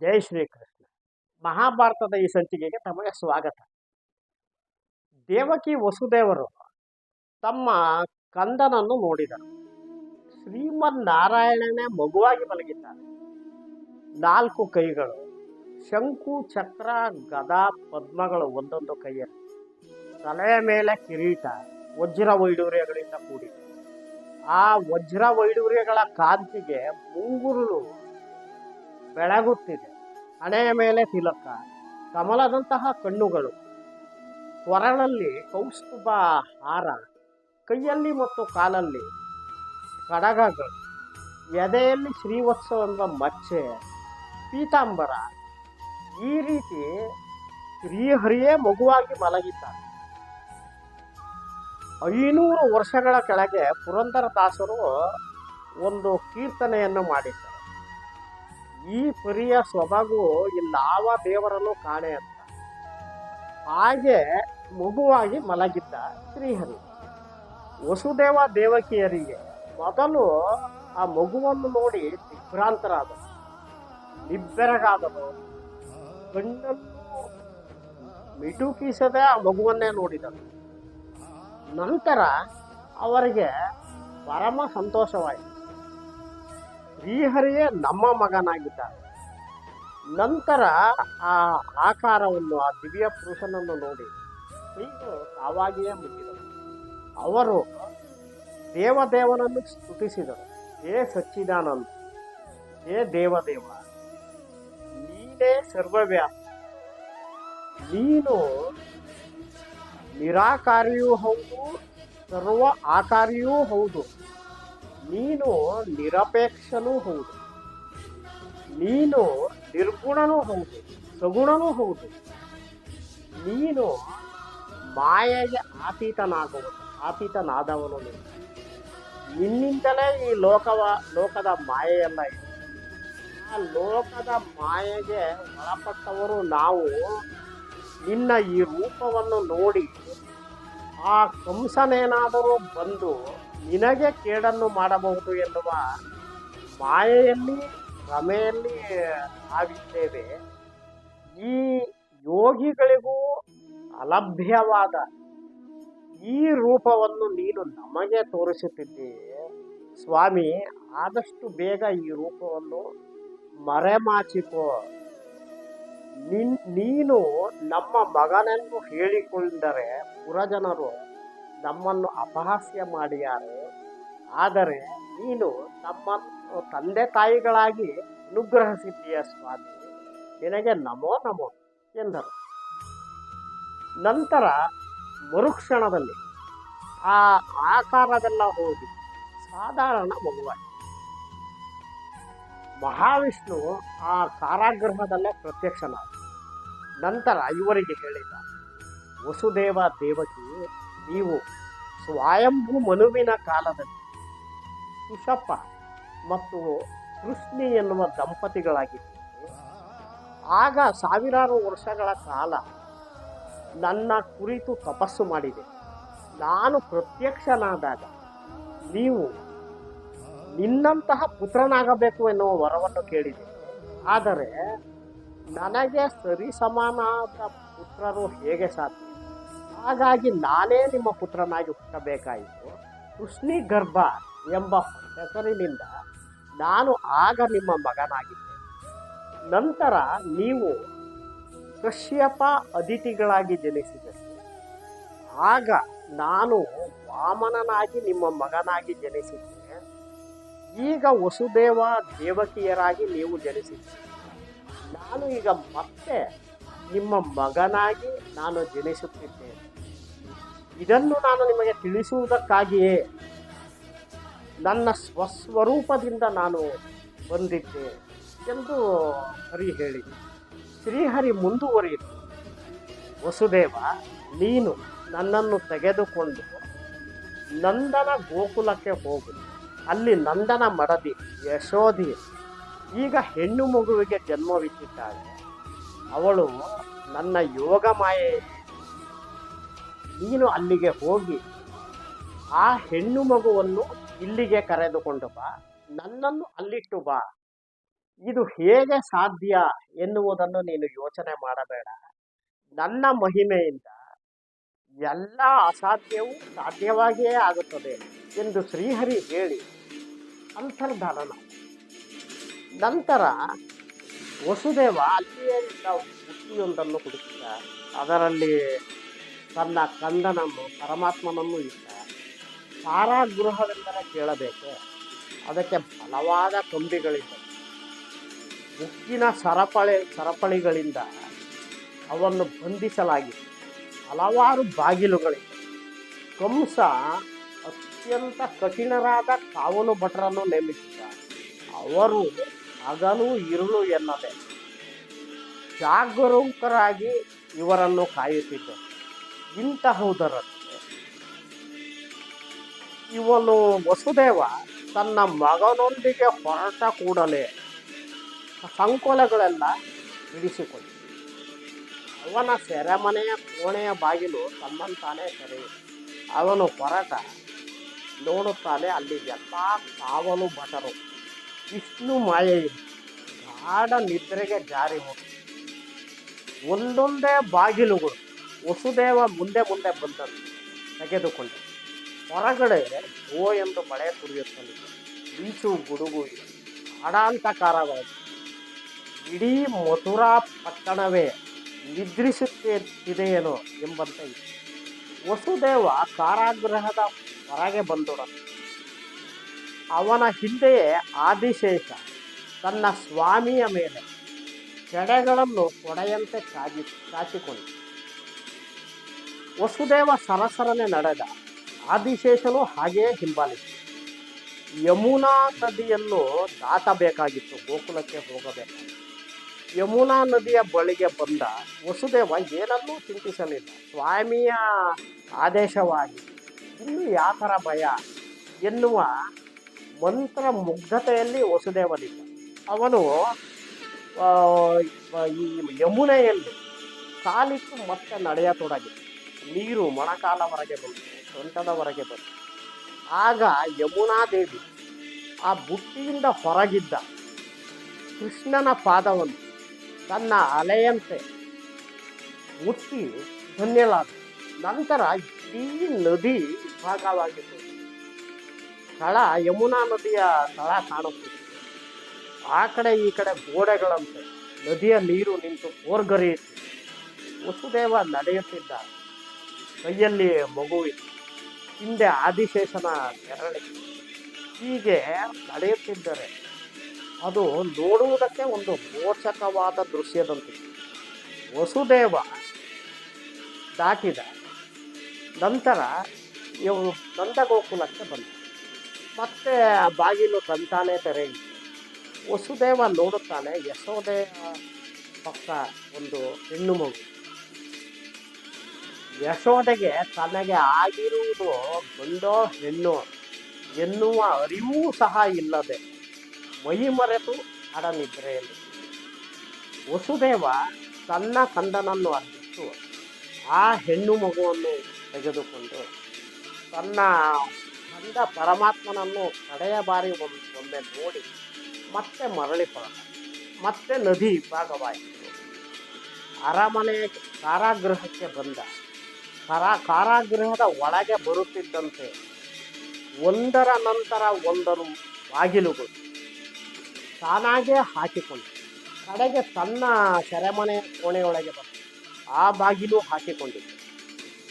ಜೈ ಶ್ರೀಕೃಷ್ಣ. ಮಹಾಭಾರತದ ಈ ಸಂಚಿಕೆಗೆ ತಮಗೆ ಸ್ವಾಗತ. ದೇವಕಿ ವಸುದೇವರು ತಮ್ಮ ಕಂದನನ್ನು ನೋಡಿದರು. ಶ್ರೀಮನ್ ನಾರಾಯಣನೇ ಮಗುವಾಗಿ ಮಲಗಿದ್ದಾರೆ. ನಾಲ್ಕು ಕೈಗಳು, ಶಂಕು ಚಕ್ರ ಗದಾ, ಪದ್ಮಗಳು ಒಂದೊಂದು ಕೈಯಲ್ಲಿ. ತಲೆಯ ಮೇಲೆ ಕಿರೀಟ, ವಜ್ರ ವೈಡೂರ್ಯಗಳಿಂದ ಕೂಡಿದೆ. ಆ ವಜ್ರ ವೈಡೂರ್ಯಗಳ ಕಾಂತಿಗೆ ಮುಂಗುರುಳು ಬೆಳಗುತ್ತಿದೆ. ಹಣೆಯ ಮೇಲೆ ತಿಲಕ, ಕಮಲದಂತಹ ಕಣ್ಣುಗಳು ಕೊರಳಲ್ಲಿ ಕೌಸ್ತುಭ ಹಾರ, ಕೈಯಲ್ಲಿ ಮತ್ತು ಕಾಲಲ್ಲಿ ಕಡಗಗಳು, ಎದೆಯಲ್ಲಿ ಶ್ರೀವತ್ಸವೆಂಬ ಮಚ್ಚೆ, ಪೀತಾಂಬರ, ಈ ರೀತಿ ಶ್ರೀಹರಿಯೇ ಮಗುವಾಗಿ ಮಲಗಿದ್ದಾರೆ. ಐನೂರು ವರ್ಷಗಳ ಕೆಳಗೆ ಪುರಂದರದಾಸರು ಒಂದು ಕೀರ್ತನೆಯನ್ನು ಮಾಡಿದ್ದಾರೆ. ಈ ಪರಿಯ ಸೊಬಗು ಇಲ್ಲಾವ ದೇವರನ್ನು ಕಾಣೆ ಅಂತ. ಹಾಗೆ ಮಗುವಾಗಿ ಮಲಗಿದ್ದ ಶ್ರೀಹರಿ. ವಸುದೇವ ದೇವಕಿಯರಿಗೆ ಮೊದಲು ಆ ಮಗುವನ್ನು ನೋಡಿ ದಿಗ್ಭ್ರಾಂತರಾದರು ನಿಬ್ಬೆರಗಾದರು ಕಣ್ಣನ್ನು ಮಿಟುಕಿಸದೆ ಆ ಮಗುವನ್ನೇ ನೋಡಿದರು ನಂತರ ಅವರಿಗೆ ಪರಮ ಸಂತೋಷವಾಯಿತು. ಶ್ರೀಹರಿಯೇ ನಮ್ಮ ಮಗನಾಗಿದ್ದ ನಂತರ ಆ ಆಕಾರವನ್ನು, ಆ ದಿವ್ಯ ಪುರುಷನನ್ನು ನೋಡಿ ಸ್ತ್ರೀಗಳು ತಾವಾಗಿಯೇ ಮುಗಿದರು ಅವರು ದೇವದೇವನನ್ನು ಸ್ತುತಿಸಿದರು. ಹೇ ಸಚ್ಚಿದಾನಂದ, ಹೇ ದೇವದೇವ, ನೀನೇ ಸರ್ವವ್ಯಾಪ. ನೀನು ನಿರಾಕಾರಿಯೂ ಹೌದು, ಸರ್ವ ಆಕಾರಿಯೂ ಹೌದು. ನೀನು ನಿರಪೇಕ್ಷನೂ ಹೌದು. ನೀನು ನಿರ್ಗುಣನೂ ಹೌದು, ಸಗುಣನೂ ಹೌದು. ನೀನು ಮಾಯೆಗೆ ಆತೀತನಾಗುವುದು ಆತೀತನಾದವನು ನೀನು. ನಿನ್ನಿಂದಲೇ ಈ ಲೋಕವ, ಲೋಕದ ಮಾಯೆಯೆಲ್ಲ ಇದೆ. ಆ ಲೋಕದ ಮಾಯೆಗೆ ಒಳಪಟ್ಟವರು ನಾವು. ನಿನ್ನ ಈ ರೂಪವನ್ನು ನೋಡಿ ಆ ಕಂಸನೇನಾದರೂ ಬಂದು ನಿನಗೆ ಕೇಡನ್ನು ಮಾಡಬಹುದು ಎನ್ನುವ ಮಾಯೆಯಲ್ಲಿ, ಭ್ರಮೆಯಲ್ಲಿ ನಾವಿದ್ದೇವೆ. ಈ ಯೋಗಿಗಳಿಗೂ ಅಲಭ್ಯವಾದ ಈ ರೂಪವನ್ನು ನೀನು ನಮಗೆ ತೋರಿಸುತ್ತಿದ್ದೀ ಸ್ವಾಮಿ, ಆದಷ್ಟು ಬೇಗ ಈ ರೂಪವನ್ನು ಮರೆಮಾಚಿಕೋ. ನಿನ್, ನೀನು ನಮ್ಮ ಮಗನೆಂದು ಹೇಳಿಕೊಂಡರೆ ಪುರಜನರು ನಮ್ಮನ್ನು ಅಪಹಾಸ್ಯ ಮಾಡಿಯಾರೆ ಆದರೆ ನೀನು ನಮ್ಮ ತಂದೆ ತಾಯಿಗಳಾಗಿ ಅನುಗ್ರಹಿಸಿದ್ದೀಯ ಸ್ವಾಮಿ. ನಿನಗೆ ನಮೋ ನಮೋ ಎಂದರು. ನಂತರ ಮರುಕ್ಷಣದಲ್ಲಿ ಆ ಆಕಾರದೆಲ್ಲ ಹೋಗಿ ಸಾಧಾರಣ ಮಗುವಾಗಿ ಮಹಾವಿಷ್ಣು ಆ ಕಾರಾಗೃಹದಲ್ಲೇ ಪ್ರತ್ಯಕ್ಷನಾದ. ನಂತರ ಇವರಿಗೆ ಹೇಳಿದ, ವಸುದೇವ ದೇವಕಿ ನೀವು ಸ್ವಯಂಭೂ ಮನುವಿನ ಕಾಲದಲ್ಲಿ ಕುಶಪ್ಪ ಮತ್ತು ಕೃಷ್ಣಿ ಎನ್ನುವ ದಂಪತಿಗಳಾಗಿತ್ತು ಆಗ ಸಾವಿರಾರು ವರ್ಷಗಳ ಕಾಲ ನನ್ನ ಕುರಿತು ತಪಸ್ಸು ಮಾಡಿದೆ. ನಾನು ಪ್ರತ್ಯಕ್ಷನಾದಾಗ ನೀವು ನಿನ್ನಂತಹ ಪುತ್ರನಾಗಬೇಕು ಎನ್ನುವ ವರವನ್ನು ಕೇಳಿದೆ. ಆದರೆ ನನಗೆ ಸರಿಸಮಾನಾದ ಪುತ್ರರು ಹೇಗೆ ಸಾಧ್ಯ? ಹಾಗಾಗಿ ನಾನೇ ನಿಮ್ಮ ಪುತ್ರನಾಗಿ ಹುಟ್ಟಬೇಕಾಯಿತು. ಕೃಷ್ಣಿ ಗರ್ಭ ಎಂಬ ಹೆಸರಿನಿಂದ ನಾನು ಆಗ ನಿಮ್ಮ ಮಗನಾಗಿದ್ದೆ. ನಂತರ ನೀವು ಕಶ್ಯಪ ಅತಿಥಿಗಳಾಗಿ ಜನಿಸಿದರು ಆಗ ನಾನು ವಾಮನನಾಗಿ ನಿಮ್ಮ ಮಗನಾಗಿ ಜನಿಸಿದ್ದೆ. ಈಗ ವಸುದೇವ ದೇವಕಿಯರಾಗಿ ನೀವು ಜನಿಸಿದ್ದೀರಿ. ನಾನು ಈಗ ಮತ್ತೆ ನಿಮ್ಮ ಮಗನಾಗಿ ನಾನು ಜನಿಸುತ್ತಿದ್ದೇನೆ. ಇದನ್ನು ನಾನು ನಿಮಗೆ ತಿಳಿಸುವುದಕ್ಕಾಗಿಯೇ ನನ್ನ ಸ್ವಸ್ವರೂಪದಿಂದ ನಾನು ಬಂದಿದ್ದೆ ಎಂದು ಹರಿ ಹೇಳಿ ಶ್ರೀಹರಿ ಮುಂದುವರಿಯಿತು ವಸುದೇವ, ನೀನು ನನ್ನನ್ನು ತೆಗೆದುಕೊಂಡು ನಂದನ ಗೋಕುಲಕ್ಕೆ ಹೋಗು. ಅಲ್ಲಿ ನಂದನ ಮಡದಿ ಯಶೋಧಿ ಈಗ ಹೆಣ್ಣು ಮಗುವಿಗೆ ಜನ್ಮವಿಟ್ಟಿದ್ದಾಳೆ. ಅವಳು ನನ್ನ ಯೋಗ ಮಾಯೆ ನೀನು ಅಲ್ಲಿಗೆ ಹೋಗಿ ಆ ಹೆಣ್ಣು ಮಗುವನ್ನು ಇಲ್ಲಿಗೆ ಕರೆದುಕೊಂಡು ಬಾ, ನನ್ನನ್ನು ಅಲ್ಲಿಟ್ಟು ಬಾ. ಇದು ಹೇಗೆ ಸಾಧ್ಯ ಎನ್ನುವುದನ್ನು ನೀನು ಯೋಚನೆ ಮಾಡಬೇಡ. ನನ್ನ ಮಹಿಮೆಯಿಂದ ಎಲ್ಲ ಅಸಾಧ್ಯವೂ ಸಾಧ್ಯವಾಗಿಯೇ ಆಗುತ್ತದೆ ಎಂದು ಶ್ರೀಹರಿ ಹೇಳಿ ಅಂತರ್ಧಾನನ. ನಂತರ ವಸುದೇವ ಅಲ್ಲಿಯೇ ಇದ್ದ ಹುಟ್ಟಿಯೊಂದನ್ನು ಹುಡುಕಿದ ಅದರಲ್ಲಿ ತನ್ನ ಕಂದನನ್ನು, ಪರಮಾತ್ಮನನ್ನು ಇಟ್ಟ ಕಾರಾಗೃಹವೆಂದರೆ ಕೇಳಬೇಕು? ಅದಕ್ಕೆ ಬಲವಾದ ಕಂಬಿಗಳಿದ್ದವು ಉಕ್ಕಿನ ಸರಪಳಿ, ಸರಪಳಿಗಳಿಂದ ಅವನ್ನು ಬಂಧಿಸಲಾಗಿದೆ. ಹಲವಾರು ಬಾಗಿಲುಗಳಿವೆ ಕಂಸ ಅತ್ಯಂತ ಕಠಿಣರಾದ ಕಾವಲು ಭಟರನ್ನು ನೇಮಿಸಿದ ಅವರು ಹಗಲು ಇರುಳು ಎನ್ನದೆ ಜಾಗರೂಕರಾಗಿ ಇವರನ್ನು ಕಾಯುತ್ತಿದ್ದರು. ಇಂತಹುದರಲ್ಲಿ ಇವನು ವಸುದೇವ ತನ್ನ ಮಗನೊಂದಿಗೆ ಹೊರಟ ಕೂಡಲೇ ಸಂಕೋಲಗಳೆಲ್ಲ ಬಿಡಿಸಿಕೊಂಡ ಅವನ ಸೆರೆಮನೆಯ ಕೋಣೆಯ ಬಾಗಿಲು ತಮ್ಮಂತಾನೇ ಸರಿ ಅವನು ಹೊರಟ ನೋಡುತ್ತಾನೆ, ಅಲ್ಲಿ ಎಲ್ಲ ಕಾವಲು ಭಟರು. ವಿಷ್ಣು ಮಾಯೆ ಗಾಢ ನಿದ್ರೆಗೆ ಜಾರಿ ಹೋಗಿ ಒಂದೊಂದೇ ಬಾಗಿಲುಗಳು ವಸುದೇವ ಮುಂದೆ ಮುಂದೆ ಬಂದನು. ತೆಗೆದುಕೊಂಡು ಹೊರಗಡೆ ಓ ಎಂದು ಮಳೆ ಸುರಿಯುತ್ತದೆ ಬೀಚು ಗುಡುಗು ಅಡಾಂತಕಾರವಾಗಿ ಇಡೀ ಮಥುರಾ ಪಟ್ಟಣವೇ ನಿದ್ರಿಸುತ್ತಿದೆಯೇನೋ ಎಂಬಂತೆ ಇದೆ. ವಸುದೇವ ಕಾರಾಗೃಹದ ಹೊರಗೆ ಬಂದೋಡ ಅವನ ಹಿಂದೆಯೇ ಆದಿಶೇಷ ತನ್ನ ಸ್ವಾಮಿಯ ಮೇಲೆ ಕೆಡೆಗಳನ್ನು ಕೊಡೆಯಂತೆ ಚಾಚಿ ಚಾಚಿಕೊಂಡು ವಸುದೇವ ಸರಸರನೆ ನಡೆದ. ಆದಿಶೇಷನು ಹಾಗೆಯೇ ಹಿಂಬಾಲಿಸಿದ. ಯಮುನಾ ನದಿಯನ್ನು ದಾಟಬೇಕಾಗಿತ್ತು, ಗೋಕುಲಕ್ಕೆ ಹೋಗಬೇಕು ಯಮುನಾ ನದಿಯ ಬಳಿಗೆ ಬಂದ ವಸುದೇವ ಏನನ್ನೂ ಚಿಂತಿಸಲಿಲ್ಲ. ಸ್ವಾಮಿಯ ಆದೇಶವಾಗಿ, ಇನ್ನು ಯಾತರ ಭಯ? ಎನ್ನುವ ಮಂತ್ರ ಮುಗ್ಧತೆಯಲ್ಲಿ ವಸುದೇವನಿದ್ದ. ಅವನು ಈ ಯಮುನೆಯಲ್ಲಿ ಕಾಲಿಟ್ಟು ಮತ್ತೆ ನಡೆಯತೊಡಗಿ ನೀರು ಮೊಣಕಾಲವರೆಗೆ ಬಂತು ಸೊಂಟದವರೆಗೆ ಬಂತು ಆಗ ಯಮುನಾದೇವಿ ಆ ಬುಟ್ಟಿಯಿಂದ ಹೊರಗಿದ್ದ ಕೃಷ್ಣನ ಪಾದವನ್ನು ತನ್ನ ಅಲೆಯಂತೆ ಮುಟ್ಟಿ ಧನ್ಯಲಾದ ನಂತರ ಇಡೀ ನದಿ ಭಾಗವಾಗಿತ್ತು. ಸ್ಥಳ ಯಮುನಾ ನದಿಯ ಸ್ಥಳ ಕಾಣುತ್ತಿತ್ತು. ಆ ಕಡೆ ಈ ಕಡೆ ಗೋಡೆಗಳಂತೆ ನದಿಯ ನೀರು ನಿಂತು ಓರ್ಗರಿಯಿತು ವಸುದೇವ ನಡೆಯುತ್ತಿದ್ದ ಕೈಯಲ್ಲಿ ಮಗುವಿತ್ತು ಹಿಂದೆ ಆದಿಶೇಷನ ನೆರಳಿ ಹೀಗೆ ನಡೆಯುತ್ತಿದ್ದರೆ ಅದು ನೋಡುವುದಕ್ಕೆ ಒಂದು ಮೋಚಕವಾದ ದೃಶ್ಯದಂತಿತ್ತು ವಸುದೇವ ದಾಟಿದ ನಂತರ ಇವರು ನಂದಗೋಕುಲಕ್ಕೆ ಬಂದ. ಮತ್ತೆ ಆ ಬಾಗಿಲು ತಂತಾನೆ ತೆರೆಯಿತು. ವಸುದೇವ ನೋಡುತ್ತಾನೆ ಯಶೋದೆಯ ಪಕ್ಕ ಒಂದು ಹೆಣ್ಣು ಮಗು. ಯಶೋದೆಗೆ ತನಗೆ ಆಗಿರುವುದು ಗಂಡೋ ಹೆಣ್ಣು ಎನ್ನುವ ಅರಿವೂ ಸಹ ಇಲ್ಲದೆ ಮೈ ಮರೆತು ಅಡನಿದ್ರೆಯಲ್ಲಿ ವಸುದೇವ ತನ್ನ ಕಂದನನ್ನು ಅರ್ಪಿಟ್ಟು ಆ ಹೆಣ್ಣು ಮಗುವನ್ನು ತೆಗೆದುಕೊಂಡು ತನ್ನ ಕಂದ ಪರಮಾತ್ಮನನ್ನು ಕಡೆಯ ಬಾರಿ ಒಮ್ಮೆ ಒಮ್ಮೆ ನೋಡಿ ಮತ್ತೆ ಮರಳಿ ಹೊರಟ ಮತ್ತೆ ನದಿ ಭಾಗವಾಯಿತು ಅರಮನೆ ಕಾರಾಗೃಹಕ್ಕೆ ಬಂದ. ಕಾರಾ ಕಾರಾಗೃಹದ ಒಳಗೆ ಬರುತ್ತಿದ್ದಂತೆ ಒಂದರ ನಂತರ ಒಂದರು ಬಾಗಿಲುಗಳು ತಾನಾಗೇ ಹಾಕಿಕೊಂಡು. ಕಡೆಗೆ ತನ್ನ ಸೆರೆಮನೆ ಕೋಣೆಯೊಳಗೆ ಬಂತು ಆ ಬಾಗಿಲು ಹಾಕಿಕೊಂಡಿತ್ತು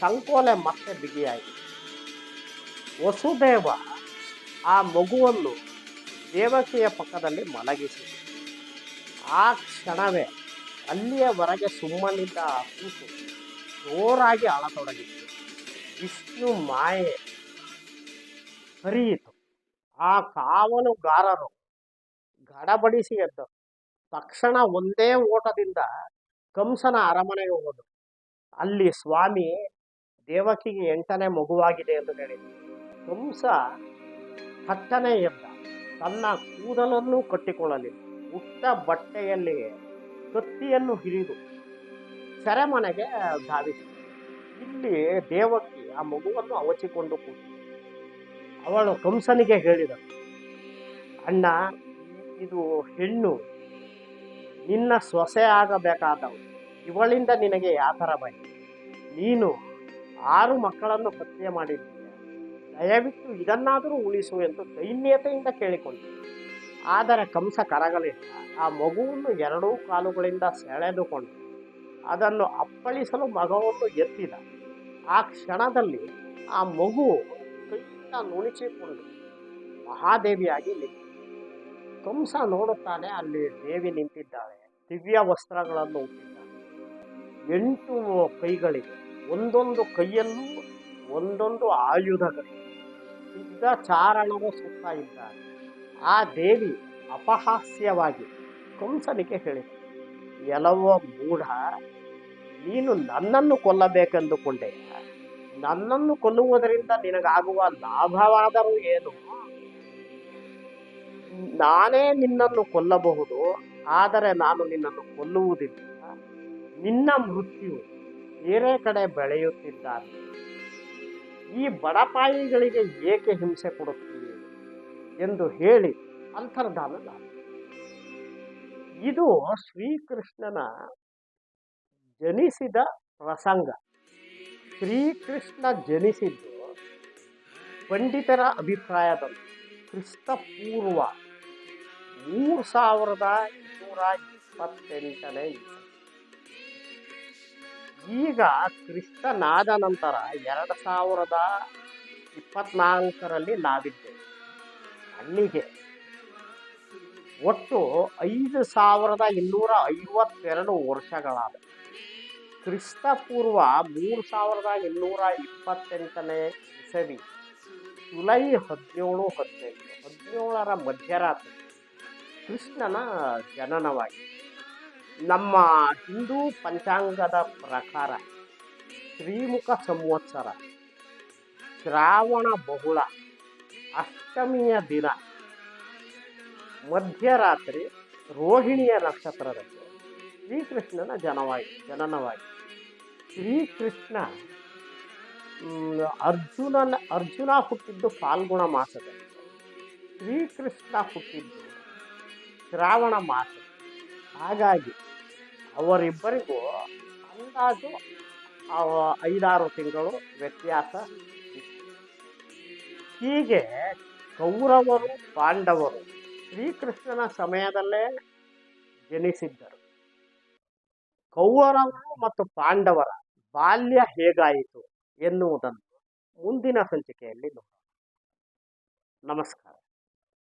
ಸಂಕೋಲೆ ಮತ್ತೆ ಬಿಗಿಯಾಯಿತು. ವಸುದೇವ ಆ ಮಗುವನ್ನು ದೇವಕಿಯ ಪಕ್ಕದಲ್ಲಿ ಮಲಗಿಸಿ ಆ ಕ್ಷಣವೇ ಅಲ್ಲಿಯವರೆಗೆ ಸುಮ್ಮನಿದ್ದ ಕೂಸು ಜೋರಾಗಿ ಅಳತೊಡಗಿತ್ತು ವಿಷ್ಣು ಮಾಯೆ ಹರಿಯಿತು. ಆ ಕಾವಲುಗಾರರು ಗಡಬಡಿಸಿ ಎದ್ದರು. ತಕ್ಷಣ ಒಂದೇ ಓಟದಿಂದ ಕಂಸನ ಅರಮನೆಗೆ ಹೋದರು. ಅಲ್ಲಿ ಸ್ವಾಮಿ ದೇವಕಿಗೆ ಎಂಟನೇ ಮಗುವಾಗಿದೆ ಎಂದು ಹೇಳಿದರು. ಕಂಸ ಹತ್ತನೇ ಎದ್ದ. ತನ್ನ ಕೂದಲನ್ನು ಕಟ್ಟಿಕೊಳ್ಳಲಿಲ್ಲ. ಉಟ್ಟ ಬಟ್ಟೆಯಲ್ಲಿ ಕತ್ತಿಯನ್ನು ಹಿರಿದು ಸೆರೆಮನೆಗೆ ಧಾವಿಸಿ ಇಲ್ಲಿ ದೇವಕಿ ಆ ಮಗುವನ್ನು ಅವಚಿಕೊಂಡು ಕೂತು. ಅವಳು ಕಂಸನಿಗೆ ಹೇಳಿದಳು, ಅಣ್ಣ, ಇದು ಹೆಣ್ಣು. ನಿನ್ನ ಸೊಸೆ ಆಗಬೇಕಾದವು ಇವಳಿಂದ ನಿನಗೆ ಯಾತರ ಭಯ? ನೀನು ಆರು ಮಕ್ಕಳನ್ನು ಹತ್ಯೆ ಮಾಡಿದ್ದೀಯ. ದಯವಿಟ್ಟು ಇದನ್ನಾದರೂ ಉಳಿಸು ಎಂದು ದೈನ್ಯತೆಯಿಂದ ಕೇಳಿಕೊಂಡೆ. ಆದರೆ ಕಂಸ ಕರಗಲಿಲ್ಲ. ಆ ಮಗುವನ್ನು ಎರಡೂ ಕಾಲುಗಳಿಂದ ಸೆಳೆದುಕೊಂಡು ಅದನ್ನು ಅಪ್ಪಳಿಸಲು ಮಗವನ್ನು ಎತ್ತಿದ. ಆ ಕ್ಷಣದಲ್ಲಿ ಆ ಮಗು ಕೈಯಿಂದ ನುಣಿಸಿಕೊಂಡು ಮಹಾದೇವಿಯಾಗಿ ನಿಂತ ಕಂಸ ನೋಡುತ್ತಾನೆ, ಅಲ್ಲಿ ದೇವಿ ನಿಂತಿದ್ದಾಳೆ. ದಿವ್ಯ ವಸ್ತ್ರಗಳನ್ನು ಹುಟ್ಟಿದ್ದಾಳೆ ಎಂಟು ಕೈಗಳಿವೆ. ಒಂದೊಂದು ಕೈಯಲ್ಲೂ ಒಂದೊಂದು ಆಯುಧಗಳಿವೆ. ಸಿದ್ಧ ಚಾರಣರು ಸುತ್ತ ಇದ್ದಾರೆ. ಆ ದೇವಿ ಅಪಹಾಸ್ಯವಾಗಿ ಕಂಸನಿಗೆ ಹೇಳಿದ. ಎಲ್ಲವೋ ಮೂಢ. ನೀನು ನನ್ನನ್ನು ಕೊಲ್ಲಬೇಕೆಂದುಕೊಂಡೆ. ನನ್ನನ್ನು ಕೊಲ್ಲುವುದರಿಂದ ನಿನಗಾಗುವ ಲಾಭವಾದರೂ ಏನು? ನಾನೇ ನಿನ್ನನ್ನು ಕೊಲ್ಲಬಹುದು, ಆದರೆ ನಾನು ನಿನ್ನನ್ನು ಕೊಲ್ಲುವುದಿಲ್ಲ. ನಿನ್ನ ಮೃತ್ಯು ಬೇರೆ ಕಡೆ ಬೆಳೆಯುತ್ತಿದ್ದಾರೆ. ಈ ಬಡಪಾಯಿಗಳಿಗೆ ಏಕೆ ಹಿಂಸೆ ಕೊಡುತ್ತೀರಿ? ಎಂದು ಹೇಳಿ ಅಂತರ್ಧಾನ ಇದು ಶ್ರೀಕೃಷ್ಣನ ಜನಿಸಿದ ಪ್ರಸಂಗ ಶ್ರೀಕೃಷ್ಣ ಜನಿಸಿದ್ದು ಪಂಡಿತರ ಅಭಿಪ್ರಾಯದಂತೆ ಕ್ರಿಸ್ತಪೂರ್ವ ಮೂರು ಸಾವಿರದ ಇನ್ನೂರ ಇಪ್ಪತ್ತೆಂಟನೇ. ಈಗ ಕ್ರಿಸ್ತನಾದ ನಂತರ ಎರಡು ಸಾವಿರದ ಇಪ್ಪತ್ನಾಲ್ಕರಲ್ಲಿ ನಾವಿದ್ದೇವೆ ಅಲ್ಲಿಗೆ ಒಟ್ಟು ಐದು ಸಾವಿರದ ಇನ್ನೂರ ಐವತ್ತೆರಡು ವರ್ಷಗಳಾದ. ಕ್ರಿಸ್ತಪೂರ್ವ ಮೂರು ಸಾವಿರದ ಇನ್ನೂರ ಇಪ್ಪತ್ತೆಂಟನೇ ಇಸವಿ, ಜುಲೈ ಹದಿನೇಳು ಹದಿನೆಂಟು ಹದಿನೇಳರ ಮಧ್ಯರಾತ್ರಿ ಕೃಷ್ಣನ ಜನನವಾಗಿ. ನಮ್ಮ ಹಿಂದೂ ಪಂಚಾಂಗದ ಪ್ರಕಾರ ಶ್ರೀಮುಖ ಸಂವತ್ಸರ, ಶ್ರಾವಣ ಬಹುಳ, ಅಷ್ಟಮಿಯ ದಿನ ಮಧ್ಯರಾತ್ರಿ ರೋಹಿಣಿಯ ನಕ್ಷತ್ರದಲ್ಲಿ ಶ್ರೀಕೃಷ್ಣನ ಜನವಾಗಿ, ಜನನವಾಗಿ. ಶ್ರೀಕೃಷ್ಣ ಕೃಷ್ಣ ಅರ್ಜುನನ, ಅರ್ಜುನ ಹುಟ್ಟಿದ್ದು ಫಾಲ್ಗುಣ ಮಾಸದಲ್ಲಿ ಶ್ರೀಕೃಷ್ಣ ಹುಟ್ಟಿದ್ದು ಶ್ರಾವಣ ಮಾಸ. ಹಾಗಾಗಿ ಅವರಿಬ್ಬರಿಗೂ ಅಂದಾಜು ಐದಾರು ತಿಂಗಳು ವ್ಯತ್ಯಾಸ ಹೀಗೆ ಕೌರವರು ಪಾಂಡವರು ಶ್ರೀಕೃಷ್ಣನ ಸಮಯದಲ್ಲೇ ಜನಿಸಿದ್ದರು. ಕೌರವರು ಮತ್ತು ಪಾಂಡವರ ಬಾಲ್ಯ ಹೇಗಾಯಿತು ಎನ್ನುವುದನ್ನು ಮುಂದಿನ ಸಂಚಿಕೆಯಲ್ಲಿ ನೋಡೋಣ. ನಮಸ್ಕಾರ.